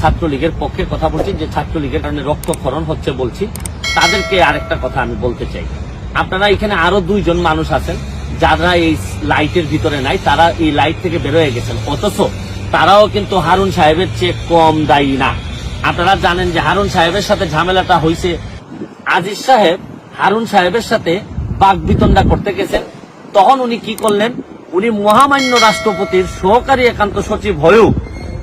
ছাত্রলীগের পক্ষে কথা বলছি, যে ছাত্রলীগের কারণে রক্তক্ষরণ হচ্ছে বলছি, তাদেরকে আরেকটা কথা আমি বলতে চাই। আপনারা এখানে আরও দুইজন মানুষ আছেন, যারা এই লাইটের ভিতরে নাই, তারা এই লাইট থেকে বেরোয় গেছেন। অথচ তারাও কিন্তু হারুন সাহেবের চেয়ে কম দায়ী না। আপনারা জানেন যে হারুন সাহেবের সাথে ঝামেলাটা হয়েছে আজিজ সাহেব হারুন সাহেবের সাথে বাক বিতণ্ডা করতে গেছেন। তখন উনি কি করলেন? উনি মহামান্য রাষ্ট্রপতির সহকারী একান্ত সচিব হয়েও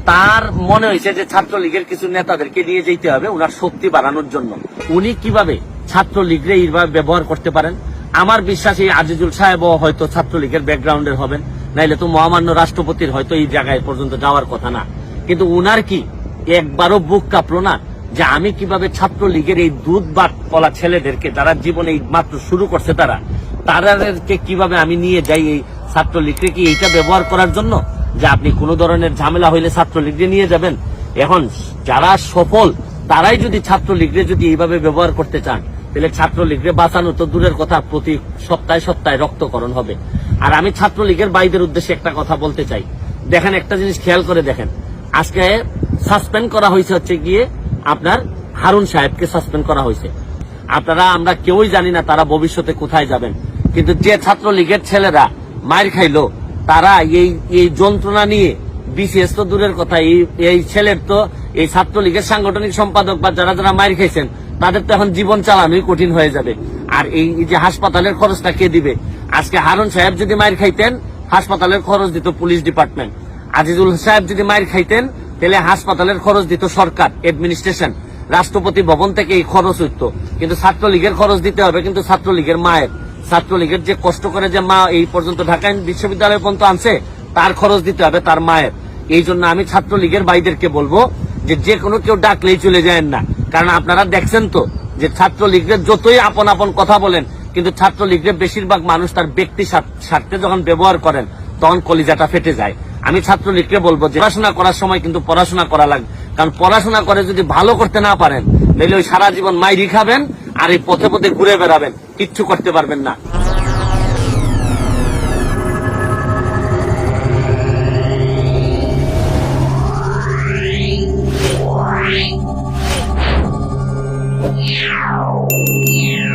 তার মনে হয়েছে যে ছাত্রলীগের কিছু নেতাদেরকে নিয়ে যেতে হবে ওনার শক্তি বাড়ানোর জন্য। উনি কীভাবে ছাত্রলীগরে এইভাবে ব্যবহার করতে পারেন? আমার বিশ্বাস এই আজিজুল সাহেবও হয়তো ছাত্রলীগের ব্যাকগ্রাউন্ডের হবেন। নাইলে তো মহামান্য রাষ্ট্রপতির হয়তো এই জায়গায় পর্যন্ত যাওয়ার কথা না। কিন্তু উনার কি একবারও বুক কাঁপলো না যে আমি কীভাবে ছাত্রলীগের এই দুধ বাট পলা ছেলেদেরকে যারা জীবনে মাত্র শুরু করছে তারা তাদেরকে কীভাবে আমি নিয়ে যাই এই ছাত্রলীগকে কি এইটা ব্যবহার করার জন্য? যে আপনি কোনো ধরনের ঝামেলা হইলে ছাত্রলীগকে নিয়ে যাবেন। এখন যারা সফল, তারাই যদি ছাত্রলীগরে যদি এইভাবে ব্যবহার করতে চান, তাহলে ছাত্রলীগরে বাঁচানো তো দূরের কথা, প্রতি সপ্তাহে সপ্তাহে রক্তকরণ হবে। আর আমি ছাত্রলীগের বাইদের উদ্দেশ্যে একটা কথা বলতে চাই। দেখেন, একটা জিনিস খেয়াল করে দেখেন। আজকে সাসপেন্ড করা হয়েছে হচ্ছে গিয়ে আপনার হারুন সাহেবকে সাসপেন্ড করা হয়েছে। আপনারা, আমরা কেউই জানি না তারা ভবিষ্যতে কোথায় যাবেন। কিন্তু যে ছাত্রলীগের ছেলেরা মায়ের খাইলো তারা এই এই যন্ত্রণা নিয়ে, বিসিএস তো দূরের কথা, এই এই ছেলের তো, এই ছাত্রলীগের সাংগঠনিক সম্পাদক বা যারা যারা মার খাইছেন তাদের তো এখন জীবন চালানোই কঠিন হয়ে যাবে। আর এই যে হাসপাতালের খরচটা কে দিবে? আজকে হারুন সাহেব যদি মার খাইতেন, হাসপাতালের খরচ দিত পুলিশ ডিপার্টমেন্ট। আজিজুল সাহেব যদি মার খাইতেন, তাহলে হাসপাতালের খরচ দিত সরকার এডমিনিস্ট্রেশন রাষ্ট্রপতি ভবন থেকে এই খরচ হইত। কিন্তু ছাত্রলীগের খরচ দিতে হবে, কিন্তু ছাত্রলীগের মায়ের। ছাত্রলীগের যে কষ্ট করে যে মা এই পর্যন্ত ঢাকা বিশ্ববিদ্যালয় পর্যন্ত আনছে, তার খরচ দিতে হবে তার মায়ের। এই জন্য আমি ছাত্রলীগের ভাইদেরকে বলব যে যে কোনো কেউ ডাকলেই চলে যায় না। কারণ আপনারা দেখছেন তো যে ছাত্রলীগের যতই আপন আপন কথা বলেন, কিন্তু ছাত্রলীগের বেশিরভাগ মানুষ তার ব্যক্তি স্বার্থে যখন ব্যবহার করেন, তখন কলিজাটা ফেটে যায়। আমি ছাত্রলীগকে বলব যে পড়াশোনা করার সময় কিন্তু পড়াশোনা করা লাগবে। কারণ পড়াশোনা করে যদি ভালো করতে না পারেন, তাহলে ওই সারা জীবন মাইরি খাবেন আর এই পথে পথে ঘুরে বেড়াবেন কিচ্ছু করতে পারবেন না Yeah.